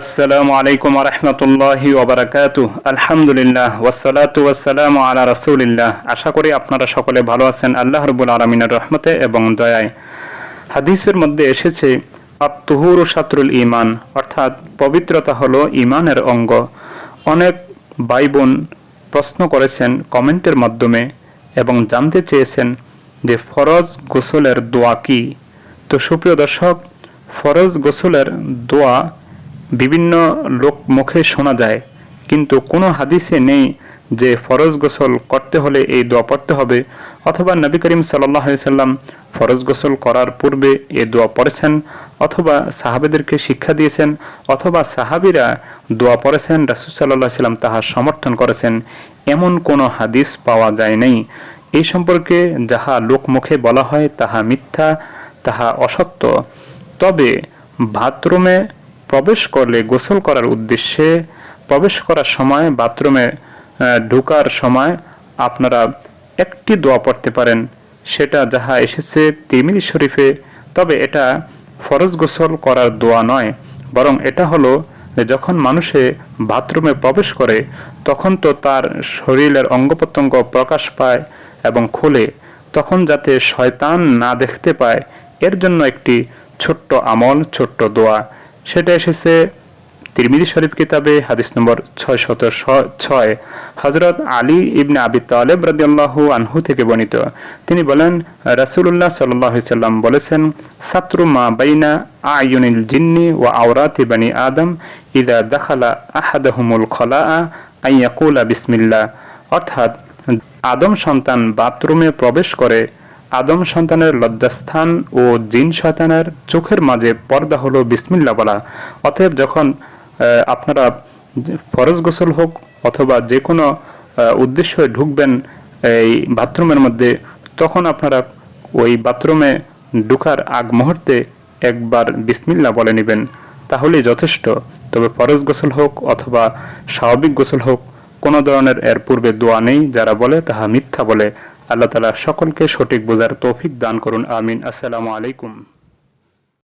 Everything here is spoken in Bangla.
আসসালামু আলাইকুম রহমতুল্লাহি ওবরাকাতু আলহামদুলিল্লাহ ওয়াসালাতু ওয়াসালামু আলা রাসূলিল্লাহ। আশা করি আপনারা সকলে ভালো আছেন। আল্লাহ রবুল আলমিনের রহমতে এবং দয়ায়। হাদিসের মধ্যে এসেছে আত্মহুর সাতরুল ইমান অর্থাৎ পবিত্রতা হলো ইমানের অঙ্গ। অনেক ভাই বোন প্রশ্ন করেছেন কমেন্টের মাধ্যমে এবং জানতে চেয়েছেন যে ফরজ গোসলের দোয়া কি। তো সুপ্রিয় দর্শক, ফরজ গোসলের দোয়া বিভিন্ন লোক মুখে শোনা যায়, কিন্তু কোনো হাদিসে নেই যে ফরজ গোসল করতে হলে এই দোয়া পড়তে হবে, অথবা নবী করিম সাল্লাম ফরজ গোসল করার পূর্বে এ দোয়া পড়েছেন, অথবা সাহাবেদেরকে শিক্ষা দিয়েছেন, অথবা সাহাবিরা দোয়া পড়েছেন, রাসুল সাল্লাহ সাল্লাম তাহার সমর্থন করেছেন, এমন কোনো হাদিস পাওয়া যায় নাই। এই সম্পর্কে যাহা লোক মুখে বলা হয় তাহা মিথ্যা, তাহা অসত্য। তবে বাথরুমে প্রবেশ করলে, গোসল করার উদ্দেশ্যে প্রবেশ করার সময়, বাথরুমে ঢুকার সময় আপনারা একটি দোয়া পড়তে পারেন। সেটা যাহা এসেছে তিমিরি শরীফে, তবে এটা ফরজ গোসল করার দোয়া নয়, বরং এটা হলো যখন মানুষে বাথরুমে প্রবেশ করে, তখন তো তার শরীরের অঙ্গ প্রত্যঙ্গ প্রকাশ পায় এবং খুলে, তখন যাতে শয়তান না দেখতে পায়, এর জন্য একটি ছোট্ট আমল, ছোট্ট দোয়া। সেটা এসেছে তিরমিজি শরীফ কিতাবে, হাদিস নম্বর ছয় শত ছয় হজরত আলী ইবনে আবি তালেব রাদিয়াল্লাহু আনহু থেকে বর্ণিত। তিনি বলেন সাল্লাল্লাহু সাল্লাম বলেছেন, সাত্রু মা বাইনা আয়ুনিল জিন্নি ও আওরাতি বানি আদম ইদা দাখালা আহাদাহুমুল খলাআ আন ইয়াকুলা বিসমিল্লাহ। অর্থাৎ, আদম সন্তান বাথরুমে প্রবেশ করে আদম সন্তানের লজ্জাস্থান ও জিন শয়তানের চোখের মাঝে পর্দা হলো বিসমিল্লা বলা। অতএব যখন আপনারা ফরজ গোসল হোক অথবা যে কোনো উদ্দেশ্যে ঢুকবেন এই বাথরুমের মধ্যে, তখন আপনারা ওই বাথরুমে ঢুকার আগ মুহূর্তে একবার বিসমিল্লা বলে নেবেন। তাহলেই যথেষ্ট। তবে ফরজ গোসল হোক অথবা স্বাভাবিক গোসল হোক, কোনো ধরনের এর পূর্বে দোয়া নেই, যারা বলে তাহা মিথ্যা বলে। আল্লাহ তালা সকলকে সঠিক বোঝার তৌফিক দান করুন আমিন। আসসালামু আলাইকুম।